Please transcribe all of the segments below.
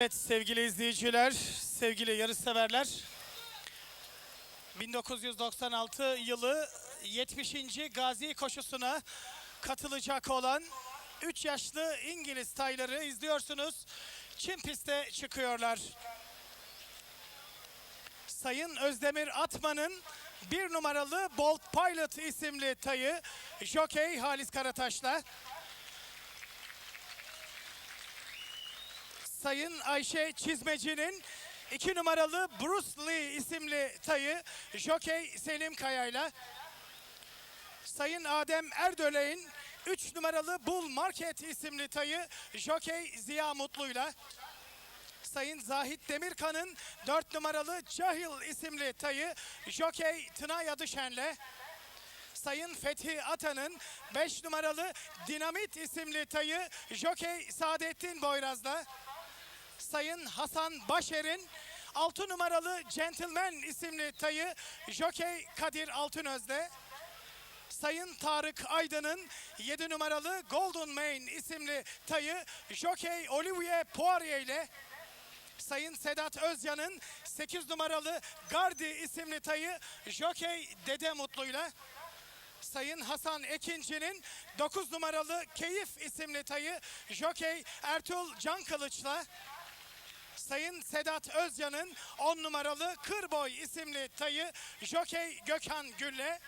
Evet sevgili izleyiciler, sevgili yarışseverler. 1996 yılı 70. Gazi koşusuna katılacak olan 3 yaşlı İngiliz tayları izliyorsunuz. Çim piste çıkıyorlar. Sayın Özdemir Atman'ın bir numaralı Bolt Pilot isimli tayı Jockey Halis Karataş'la Sayın Ayşe Çizmeci'nin iki numaralı Bruce Lee isimli tayı Jockey Selim Kaya'yla. Sayın Adem Erdölek'in 3 numaralı Bull Market isimli tayı Jockey Ziya Mutlu'yla. Sayın Zahit Demirkan'ın 4 numaralı Cahil isimli tayı Jockey Tınay Adışen'le. Sayın Fethi Atan'ın 5 numaralı Dinamit isimli tayı Jockey Saadettin Boyraz'la Sayın Hasan Başer'in 6 numaralı Gentleman isimli tayı Jockey Kadir Altınöz'de. Sayın Tarık Aydın'ın 7 numaralı Golden Mane isimli tayı Jockey Olivier Poirier ile Sayın Sedat Özcan'ın 8 numaralı Gardi isimli tayı Jockey Dede Mutlu'yla Sayın Hasan Ekinci'nin 9 numaralı Keyif isimli tayı Jockey Ertuğrul Can Kılıç'la Sayın Sedat Özcan'ın 10 numaralı Kırboy isimli tayı Jockey Gökhan Gülle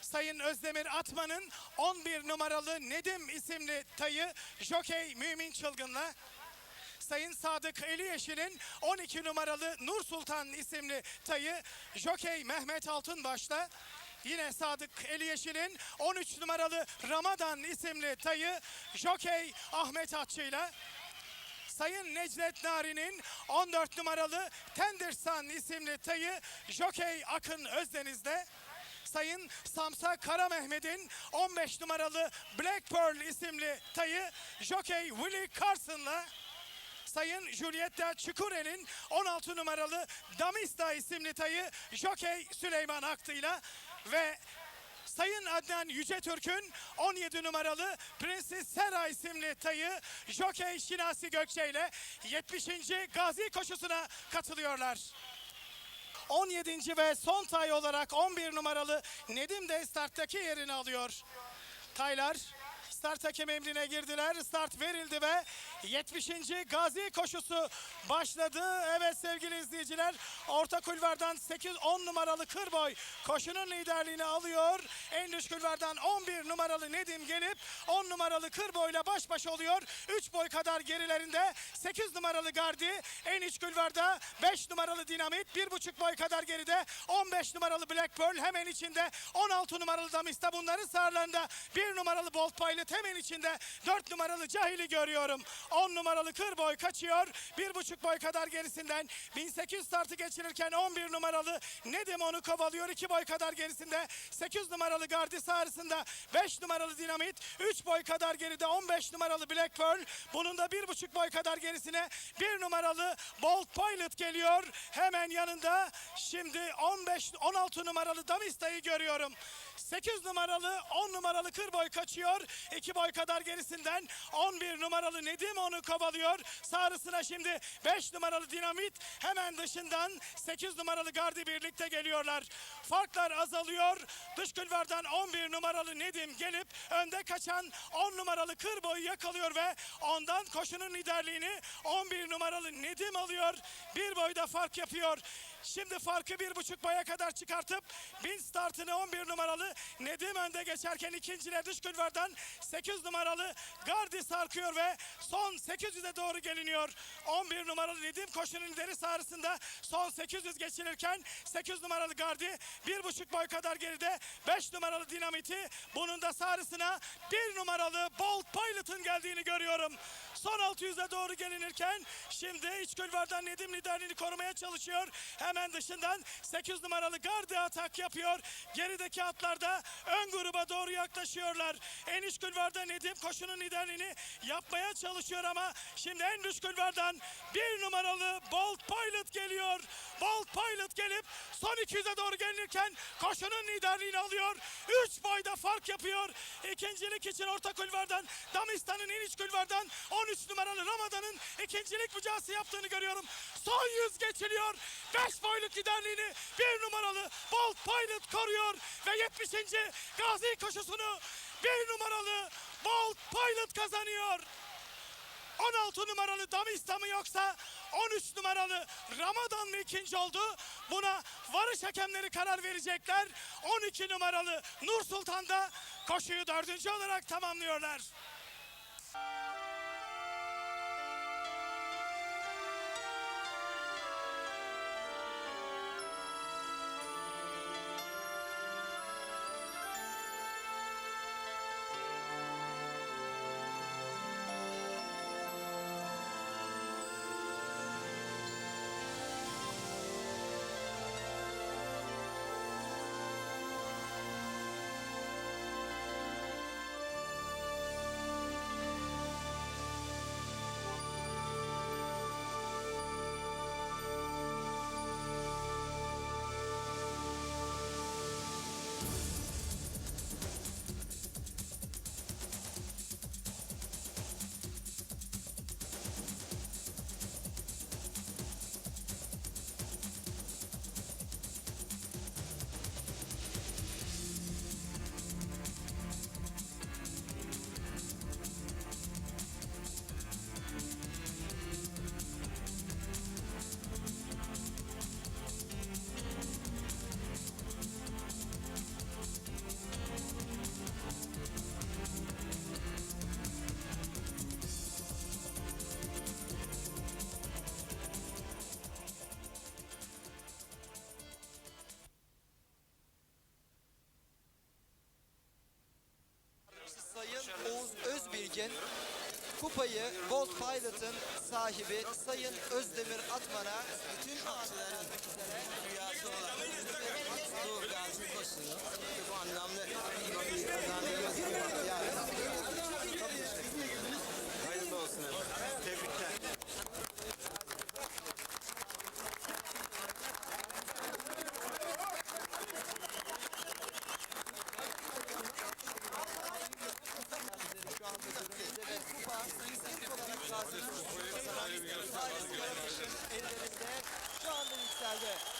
Sayın Özdemir Atman'ın 11 numaralı Nedim isimli tayı Jockey Mümin Çılgın'la Sayın Sadık Eliyeşil'in 12 numaralı Nur Sultan isimli tayı Jockey Mehmet Altınbaş'la Yine Sadık Eliyeşil'in 13 numaralı Ramadan isimli tayı Jockey Ahmet Atçı'yla Sayın Necdet Nari'nin 14 numaralı Tendersan isimli tayı Jockey Akın Özdeniz'de. Sayın Samsa Kara Mehmet'in 15 numaralı Black Pearl isimli tayı Jockey Willie Carson'la. Sayın Julietta Çukure'nin 16 numaralı Damista isimli tayı Jockey Süleyman Aktı'yla ve Sayın Adnan Yücetürk'ün 17 numaralı Prenses Sera isimli tayı Jockey Şinasi Gökçe ile 70. Gazi koşusuna katılıyorlar. 17. ve son tay olarak 11 numaralı Nedim de starttaki yerini alıyor. Taylar start hakem emrine girdiler. Start verildi ve 70. Gazi koşusu başladı. Evet sevgili izleyiciler orta kulvardan 8-10 numaralı Kırboy koşunun liderliğini alıyor. En dış kulvardan 11 numaralı Nedim gelip 10 numaralı Kırboy'la baş başa oluyor. 3 boy kadar gerilerinde 8 numaralı Gardi en iç kulvarda 5 numaralı Dinamit 1,5 boy kadar geride 15 numaralı Black Pearl hemen içinde 16 numaralı Damista bunların sağlarında 1 numaralı Bolt Pilot hemen içinde 4 numaralı Cahil'i görüyorum. 10 numaralı Kırboy kaçıyor. 1,5 boy kadar gerisinden 1800 startı geçirirken 11 numaralı Nedim onu kovalıyor. 2 boy kadar gerisinde 8 numaralı Gardi sağrısında 5 numaralı Dinamit 3 boy kadar geride 15 numaralı Black Pearl bunun da 1,5 boy kadar gerisine 1 numaralı Bolt Pilot geliyor. Hemen yanında şimdi 15 16 numaralı Damista'yı görüyorum. 8 numaralı 10 numaralı Kırboy kaçıyor. 2 boy kadar gerisinden 11 numaralı Nedim onu kovalıyor. Sağrısına şimdi 5 numaralı Dinamit hemen dışından 8 numaralı Gardi birlikte geliyorlar. Farklar azalıyor. Dış kulvardan 11 numaralı Nedim gelip önde kaçan 10 numaralı Kırboy'u yakalıyor ve ondan koşunun liderliğini 11 numaralı Nedim alıyor. Bir boyda fark yapıyor. Şimdi farkı bir buçuk boya kadar çıkartıp bin startını 11 numaralı Nedim önde geçerken ikinciler dış kulvardan 8 numaralı Gardi sarkıyor ve son 800'e doğru geliniyor. 11 numaralı Nedim koşunun lideri sağrısında son 800 geçilirken 8 numaralı Gardi bir buçuk boy kadar geride 5 numaralı Dinamiti bunun da sağrısına 1 numaralı Bolt Pilot'ın geldiğini görüyorum. Son 600'e doğru gelinirken şimdi iç kulvardan Nedim liderliğini korumaya çalışıyor. Hemen dışından 8 numaralı Gardi atak yapıyor. Gerideki atlar da ön gruba doğru yaklaşıyorlar. En iç kulvar kulvarda Nedim koşunun liderliğini yapmaya çalışıyor ama şimdi en üst kulvardan bir numaralı Bolt Pilot geliyor. Bolt Pilot gelip son 200'e doğru gelirken koşunun liderliğini alıyor. 3 boyda fark yapıyor. İkincilik için orta kulvardan Damistan'ın en iç kulvardan 13 numaralı Ramadan'ın ikincilik mücadelesi yaptığını görüyorum. Son 100 geçiliyor. 5 boyluk liderliğini bir numaralı Bolt Pilot koruyor ve 70. Gazi koşusunu bir numaralı Bolt Pilot kazanıyor. 16 numaralı Damista mı yoksa 13 numaralı Ramadan mı ikinci oldu? Buna varış hakemleri karar verecekler. 12 numaralı Nur Sultan da koşuyu dördüncü olarak tamamlıyorlar. Özbilgin kupayı Bolt Pilot'ın sahibi Sayın Özdemir Atman'a bütün abiler rüyası olan bu gazi koşunu bu anlamda yani. Hayırlı olsun efendim. Tebrikler. şu anda günümüzde ve kupa ilk olarak gazi koşusunu kazanan Sayın Kardeşim ellerinde şu anda yükseldi.